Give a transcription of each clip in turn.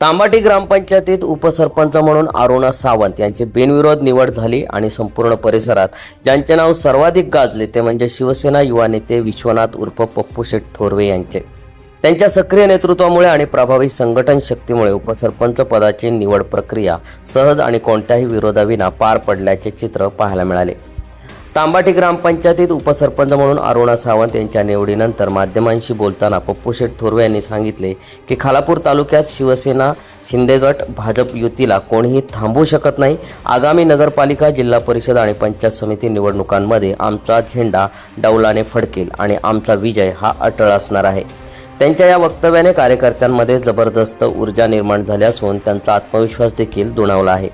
तांबाटी ग्रामपंचायतीत उपसरपंच म्हणून अरुणा सावंत यांची बिनविरोध निवड झाली आणि संपूर्ण परिसरात ज्यांचे नाव सर्वाधिक गाजले ते म्हणजे शिवसेना युवा नेते विश्वनाथ उर्फ पप्पू शेठ थोरवे यांचे. त्यांच्या सक्रिय नेतृत्वामुळे आणि प्रभावी संघटन शक्तीमुळे उपसरपंच पदाची निवड प्रक्रिया सहज आणि कोणत्याही विरोधाविना पार पडल्याचे चित्र पाहायला मिळाले. तांबाटी ग्रामपंचायतीत उपसरपंच म्हणून अरुणा सावंत यांच्या निवडीनंतर माध्यमांशी बोलताना पप्पू शेठ थोरवे यांनी सांगितले की खालापूर तालुक्यात शिवसेना शिंदेगट भाजप युतीला कोणीही थांबवू शकत नाही. आगामी नगरपालिका जिल्हा परिषद आणि पंचायत समिती निवडणुकांमध्ये आमचा झेंडा डौलाने फडकेल आणि आमचा विजय हा अटळ असणार आहे. त्यांच्या या वक्तव्याने कार्यकर्त्यांमध्ये जबरदस्त ऊर्जा निर्माण झाली असून त्यांचा आत्मविश्वास देखील दुणावला आहे.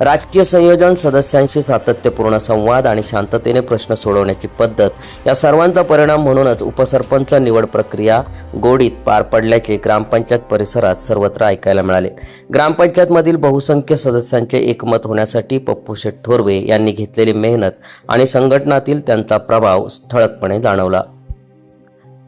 राजकीय संयोजन सदस्यांशी सातत्यपूर्ण संवाद आणि शांततेने प्रश्न सोडवण्याची पद्धत या सर्वांचा परिणाम म्हणूनच उपसरपंच निवड प्रक्रिया गोडीत पार पडल्याचे ग्रामपंचायत परिसरात सर्वत्र ऐकायला मिळाले. ग्रामपंचायतमधील बहुसंख्य सदस्यांचे एकमत होण्यासाठी पप्पू शेठ थोरवे यांनी घेतलेली मेहनत आणि संघटनातील त्यांचा प्रभाव ठळकपणे जाणवला.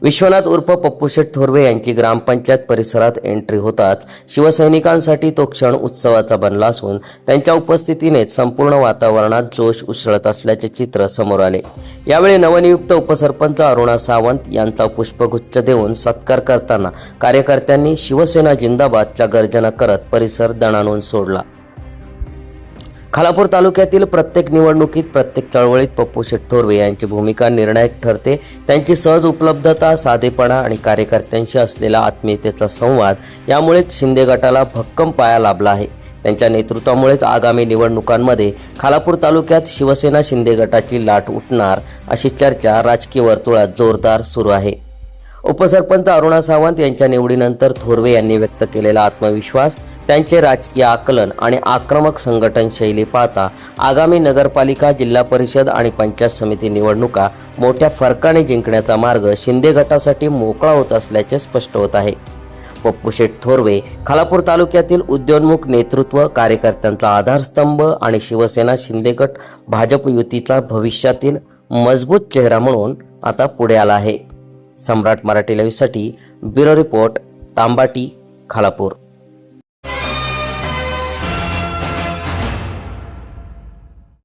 विश्वनाथ उर्फ पप्पू शेठ थोरवे यांची ग्रामपंचायत परिसरात एंट्री होताच शिवसैनिकांसाठी तो क्षण उत्सवाचा बनला असून त्यांच्या उपस्थितीनेच संपूर्ण वातावरणात जोश उसळत असल्याचे चित्र समोर आले. यावेळी नवनियुक्त उपसरपंच अरुणा सावंत यांचा पुष्पगुच्छ देऊन सत्कार करताना कार्यकर्त्यांनी शिवसेना जिंदाबादच्या गर्जना करत परिसर दणाणून सोडला. खालापूर तालुक्यातील प्रत्येक निवडणुकीत प्रत्येक चळवळीत पप्पू शेठ थोरवे यांची भूमिका निर्णायक ठरते. त्यांची सहज उपलब्धता साधेपणा आणि कार्यकर्त्यांशी असलेला आत्मीयतेचा संवाद यामुळेच शिंदे गटाला भक्कम पाया लाभला आहे. त्यांच्या नेतृत्वामुळेच आगामी निवडणुकांमध्ये खालापूर तालुक्यात शिवसेना शिंदे गटाची लाट उठणार अशी चर्चा राजकीय वर्तुळात जोरदार सुरू आहे. उपसरपंच अरुणा सावंत यांच्या निवडीनंतर थोरवे यांनी व्यक्त केलेला आत्मविश्वास त्यांचे राजकीय आकलन आणि आक्रमक संघटन शैली पाहता आगामी नगरपालिका जिल्हा परिषद आणि पंचायत समिती निवडणुका मोठ्या फरकाने जिंकण्याचा मार्ग शिंदे गटासाठी मोकळा होत असल्याचे स्पष्ट होत आहे. पप्पू शेठ थोरवे खालापूर तालुक्यातील उद्योन्मुख नेतृत्व कार्यकर्त्यांचा आधारस्तंभ आणि शिवसेना शिंदेगट भाजप युतीचा भविष्यातील मजबूत चेहरा म्हणून आता पुढे आला आहे. सम्राट मराठी लाईव्हसाठी ब्युरो रिपोर्ट तांबाटी खालापूर.